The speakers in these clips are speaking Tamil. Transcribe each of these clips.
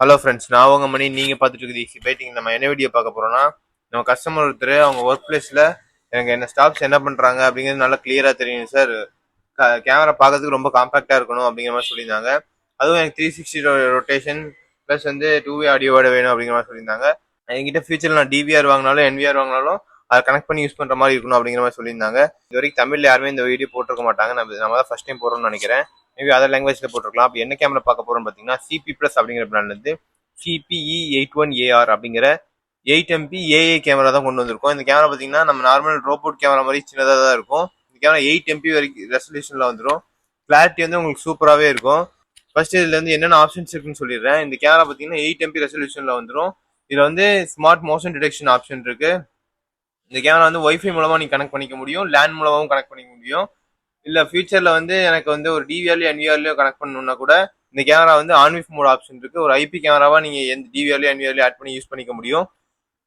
ஹலோ ஃப்ரெண்ட்ஸ் நான் உங்க மணி. நீங்க பார்த்துட்டு இருக்குது ஈஸி பைட்டிங் நம்ம என்ன வீடியோ பார்க்க போறோம்னா நம்ம கஸ்டமர் ஒருத்தர் அவங்க ஒர்க் பிளேஸ்ல எனக்கு என்ன ஸ்டாஃப்ஸ் என்ன பண்றாங்க அப்படிங்கிறது நல்லா கிளியரா தெரியும் சார் கேமரா பார்க்கறதுக்கு ரொம்ப காம்பாக்டா இருக்கணும் அப்படிங்கிற மாதிரி சொல்லியிருந்தாங்க. அதுவும் எனக்கு த்ரீ சிக்ஸ்டி ரொட்டேஷன் ப்ளஸ் வந்து டூ வே ஆடியோவோட வேணும் அப்படிங்கிற மாதிரி சொல்லியிருந்தாங்க. என்கிட்ட ஃபியூச்சர்ல நான் டிவிஆர் வாங்கினாலும் என்விஆர் வாங்கினாலும் அதை கனெக்ட் பண்ணி யூஸ் பண்ற மாதிரி இருக்கணும் அப்படிங்கிற மாதிரி சொல்லியிருந்தாங்க. இது வரைக்கும் தமிழ்ல யாருமே இந்த வீடியோ போட்டிருக்க மாட்டாங்க. நம்ம நம்ம தான் ஃபர்ஸ்ட் டைம் போடுறோம்னு நினைக்கிறேன். மேபி அதர் லாங்குவேஜில் போட்டிருக்கலாம். அப்போ என்ன கேமரா பார்க்க போகிறோம்னு பார்த்தீங்கன்னா சிபி ப்ளஸ் அப்படிங்கிற பிராண்ட்லேருந்து சிபிஇ எயிட் ஒன் ஏஆர் அப்படிங்கிற எயிட் எம்பி ஏஏ கேமரா தான் கொண்டு வந்திருக்கோம். இந்த கேமரா பார்த்தீங்கன்னா நம்ம நார்மல் ரோபோட் கேமரா மாதிரி சின்னதாக தான் இருக்கும். இந்த கேமரா எயிட் எம்பி வரைக்கும் ரெசல்யூஷனில் வந்துடும் கிளாரிட்டி வந்து உங்களுக்கு சூப்பராகவே இருக்கும். ஃபர்ஸ்ட் இதில் வந்து என்னென்ன ஆப்ஷன்ஸ் இருக்குன்னு சொல்லிடுறேன். இந்த கேமரா பார்த்தீங்கன்னா எயிட் எம்பி ரெசல்யூஷனில் வந்துடும் இதில் வந்து ஸ்மார்ட் மோஷன் டிடெக்ஷன் ஆப்ஷன் இருக்கு. இந்த கேமரா வந்து ஒய்ஃபை மூலமாக நீங்கள் கனெக்ட் பண்ணிக்க முடியும். லேண்ட் மூலமாகவும் கனெக்ட் பண்ணிக்க முடியும். இல்லை ஃபியூச்சரில் வந்து எனக்கு வந்து ஒரு டிவிஆர்லையோ என்விஆர்லையோ கனெக்ட் பண்ணணும்னா கூட இந்த கேமரா வந்து ஆன்விஃப் மோட் ஆப்ஷன் இருக்கு. ஒரு ஐபி கேமராவா நீங்க எந்த டிவிஆர்லையோ என்விஆர்லையோ ஆட் பண்ணி யூஸ் பண்ணிக்க முடியும்.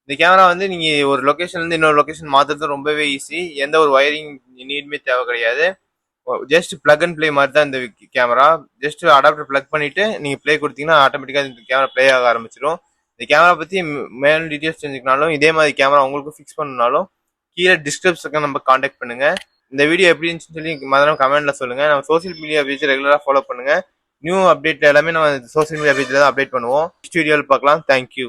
இந்த கேமரா வந்து நீங்க ஒரு லொகேஷன்ல இருந்து இன்னொரு லொகேஷன் மாத்துறது ரொம்பவே ஈஸி எந்த ஒரு வயரிங் நீடுமே தேவை கிடையாது. ஜஸ்ட் பிளக் அண்ட் ப்ளே மாதிரி தான் இந்த கேமரா ஜஸ்ட் அடாப்டர் பிளக் பண்ணிட்டு நீங்க ப்ளே கொடுத்தீங்கன்னா ஆட்டோமேட்டிக்காக இந்த கேமரா ப்ளே ஆக ஆரம்பிச்சிடும் இந்த கேமரா பத்தி மேலும் டீடைல்ஸ் தெரிஞ்சுக்கினாலும் இதே மாதிரி கேமரா உங்களுக்கு ஃபிக்ஸ் பண்ணனாலும் கீழே டிஸ்கிரிப்ஷனுக்கு நம்ம காண்டாக்ட் பண்ணுங்க. இந்த வீடியோ எப்படி இருந்துச்சுன்னு சொல்லி மறந்துடாம கமெண்ட்ல சொல்லுங்க. நம்ம சோசியல் மீடியா பேஜ் ரெகுலராக ஃபாலோ பண்ணுங்க. நியூ அப்டேட் எல்லாமே நம்ம சோசியல் மீடியா பேஜ்ல தான் அப்டேட் பண்ணுவோம். ஸ்டுடியோவில் பார்க்கலாம். தேங்க்யூ